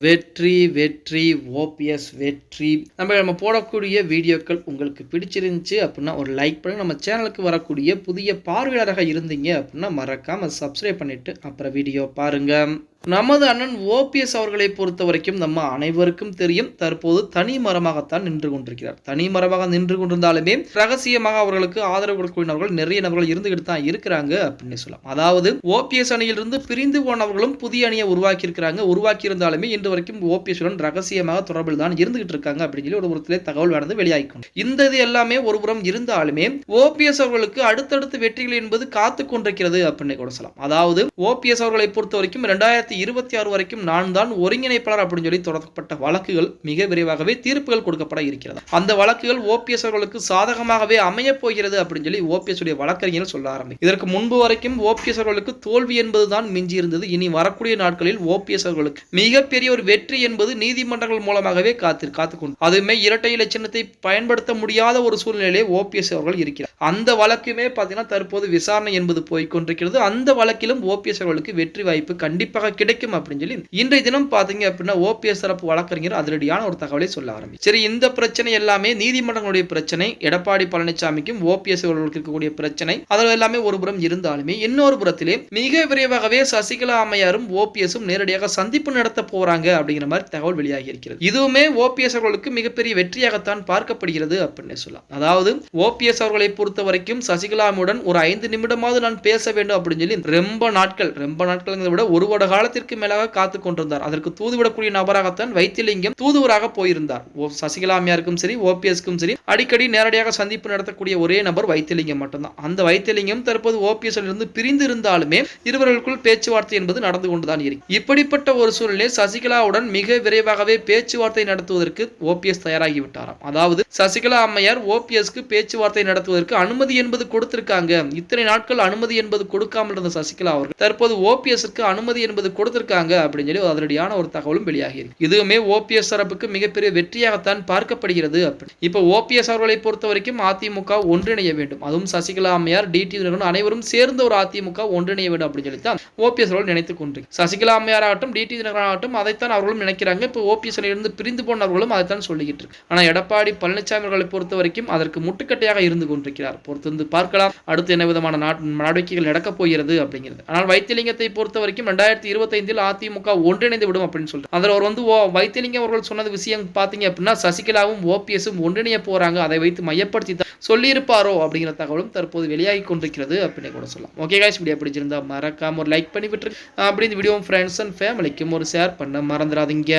வெற்றி வெற்றி ஓபிஎஸ் வெற்றி. நம்ம நம்ம போடக்கூடிய வீடியோக்கள் உங்களுக்கு பிடிச்சிருந்துச்சு அப்படின்னா ஒரு லைக் பண்ணி நம்ம சேனலுக்கு வரக்கூடிய புதிய பார்வையாளராக இருந்தீங்க அப்படின்னா மறக்காமல் சப்ஸ்கிரைப் பண்ணிவிட்டு அப்புறம் வீடியோ பாருங்கள் நமது அண்ணன் ஓபிஎஸ் அவர்களை பொறுத்த வரைக்கும் நம்ம அனைவருக்கும் தெரியும். தற்போது தனி மரமாகத்தான் நின்று கொண்டிருக்கிறார். தனி மரமாக நின்று கொண்டிருந்தாலுமே ரகசியமாக அவர்களுக்கு ஆதரவு கொடுக்கக்கூடியவர்கள் நிறைய நபர்கள் இருந்துகிட்டு தான் இருக்கிறாங்க அப்படின்னு சொல்லலாம். அதாவது ஓபிஎஸ் அணியிலிருந்து பிரிந்து போனவர்களும் புதிய அணியை உருவாக்கி இருக்கிறாங்க உருவாக்கி இருந்தாலுமே இன்று வரைக்கும் ஓபிஎஸ் உடன் ரகசியமாக தொடர்பில் தான் இருந்துகிட்டு இருக்காங்க அப்படின்னு சொல்லி ஒரு புறத்திலே தகவல் நடந்து வெளியாகும் இந்த இது எல்லாமே ஒரு புறம் இருந்தாலுமே ஓபிஎஸ் அவர்களுக்கு அடுத்தடுத்து வெற்றிகள் என்பது காத்து கொண்டிருக்கிறது அப்படின்னு கூட சொல்லலாம். அதாவது ஓபிஎஸ் அவர்களை பொறுத்த வரைக்கும் இரண்டாயிரத்தி இருபத்தி ஆறு வரைக்கும் நான் தான் ஒருங்கிணைப்பாளர் அப்படின்னு சொல்லி தொடரப்பட்ட வழக்குகள் மிக விரைவாகவே தீர்ப்புகள் கொடுக்கப்பட இருக்கிறது. அந்த வழக்குகள் ஓபிஎஸ் அவர்களுக்கு சாதகமாகவே அமைய போகிறது அப்படின்னு சொல்லி ஓபிஎஸ் உடைய வழக்கறிஞர்கள் சொல்ல ஆரம்பி இதற்கு முன்பு வரைக்கும் ஓபிஎஸ் அவர்களுக்கு தோல்வி என்பதுதான் மிஞ்சி இருந்தது இனி வரக்கூடிய நாட்களில் ஓபிஎஸ் அவர்களுக்கு மிகப்பெரிய ஒரு வெற்றி என்பது நீதிமன்றங்கள் மூலமாகவே காத்து காத்துக்கொண்டு அதுவுமே இரட்டை இலை சின்னத்தை பயன்படுத்த முடியாத ஒரு சூழ்நிலையிலே ஓபிஎஸ் அவர்கள் இருக்கிறார். அந்த வழக்குமே பார்த்தீங்கன்னா தற்போது விசாரணை என்பது போய்கொண்டிருக்கிறது அந்த வழக்கிலும் ஓபிஎஸ் அவர்களுக்கு வெற்றி வாய்ப்பு கண்டிப்பாக கிடைக்கும் அப்படின்னு சொல்லி இன்றைய தினம் பாத்தீங்க அப்படின்னா ஓபிஎஸ் தரப்பு வழக்கறிஞர் அதிரடியான ஒரு தகவலை சொல்ல ஆரம்பிச்சு. சரி இந்த பிரச்சனை எல்லாமே நீதிமன்றங்களுடைய பிரச்சனை எடப்பாடி பழனிசாமிக்கும் ஓபிஎஸ் அவர்களுக்கு இருக்கக்கூடிய பிரச்சனை அதில் எல்லாமே ஒரு புறம் இருந்தாலுமே இன்னொரு புறத்திலே மிக விரைவாகவே சசிகலா அம்மையாரும் ஓபிஎஸும் நேரடியாக சந்திப்பு நடத்த போறாங்க அப்படிங்கிற மாதிரி தகவல் வெளியாகி இருக்கிறது. இதுவுமே ஓபிஎஸ் அவர்களுக்கு மிகப்பெரிய வெற்றியாகத்தான் பார்க்கப்படுகிறது அப்படின்னு சொல்லலாம். அதாவது ஓபிஎஸ் அவர்களை பொறுத்த வரைக்கும் சசிகலாமுடன் ஒரு ஐந்து நிமிடமாவது நான் பேச வேண்டும் அப்படின்னு சொல்லி ரொம்ப நாட்கள் ரொம்ப நாட்கள் விட ஒரு வருட கால காலத்திற்கு மேலாக காத்து கொண்டிருந்தார். அதற்கு தூதுவிடக்கூடிய நபராகத்தான் வைத்தியலிங்கம் தூதுவராக போயிருந்தார். சசிகலாமியாருக்கும் சரி ஓபிஎஸ்க்கும் சரி அடிக்கடி நேரடியாக சந்திப்பு நடத்தக்கூடிய ஒரே நபர் வைத்தியலிங்கம் மட்டும்தான். அந்த வைத்தியலிங்கம் தற்போது ஓபிஎஸ் இருந்து பிரிந்து இருந்தாலுமே இருவர்களுக்குள் பேச்சுவார்த்தை என்பது நடந்து கொண்டுதான் இருக்கு. இப்படிப்பட்ட ஒரு சூழ்நிலை சசிகலாவுடன் மிக விரைவாகவே பேச்சுவார்த்தை நடத்துவதற்கு ஓபிஎஸ் தயாராகிவிட்டாராம். அதாவது சசிகலா அம்மையார் ஓபிஎஸ்க்கு பேச்சுவார்த்தை நடத்துவதற்கு அனுமதி என்பது கொடுத்திருக்காங்க. இத்தனை நாட்கள் அனுமதி என்பது கொடுக்காமல் இருந்த சசிகலா அவர்கள் தற்போது ஓபிஎஸ்க்கு அனுமதி என்பது கொடுத்திருக்காங்க அப்படின்னு சொல்லி அதிரடியான ஒரு தகவலும் வெளியாகி இருக்கு. இதுவுமே ஓபிஎஸ் தரப்புக்கு மிகப்பெரிய வெற்றியாகத்தான் பார்க்கப்படுகிறது அப்படி. இப்போ ஓபிஎஸ் அவர்களை பொறுத்த வரைக்கும் அதிமுக ஒன்றிணைய வேண்டும். அதுவும் சசிகலா அம்மையார் டிடி அனைவரும் சேர்ந்த ஒரு அதிமுக ஒன்றிணைய வேண்டும் அப்படின்னு சொல்லி தான் ஓபிஎஸ் அவர்கள் நினைத்துக் கொண்டிருக்கு. சசிகலா அம்மையார் ஆகட்டும் டிடி தினகரன் ஆகட்டும் அதைத்தான் அவர்களும் நினைக்கிறாங்க. இப்போ ஓபிஎஸ் இருந்து பிரிந்து போனவர்களும் அதைத்தான் சொல்லிக்கிட்டு இருக்கு. ஆனால் எடப்பாடி பழனிசாமி அவர்களை பொறுத்த வரைக்கும் அதற்கு முட்டுக்கட்டையாக இருந்து கொண்டிருக்கிறார். பொறுத்திருந்து பார்க்கலாம். அடுத்து என்ன விதமான நடவடிக்கைகள் நடக்கப் போகிறது அப்படிங்கிறது. ஆனால் வைத்தியலிங்கத்தை பொறுத்த வரைக்கும் ரெண்டாயிரத்தி இருபது இருபத்தைந்தில் அதிமுக ஒன்றிணைந்து விடும் அப்படின்னு சொல்லிட்டு அதில் அவர் வந்து ஓ வைத்தியலிங்கம் அவர்கள் சொன்னது விஷயம் பார்த்தீங்க அப்படின்னா சசிகலாவும் ஓபிஎஸும் ஒன்றிணைய போறாங்க. அதை வைத்து மையப்படுத்தி தான் சொல்லியிருப்பாரோ அப்படிங்கிற தகவலும் தற்போது வெளியாகி கொண்டிருக்கிறது அப்படின்னு கூட சொல்லலாம். ஓகே காய்ஸ் வீடியோ பிடிச்சிருந்தா மறக்காம ஒரு லைக் பண்ணி விட்டுரு அப்படி இந்த வீடியோ ஃப்ரெண்ட்ஸ் அண்ட் ஃபேமிலிக்கும் ஒரு ஷேர் பண்ண மறந்துடாதீங்க.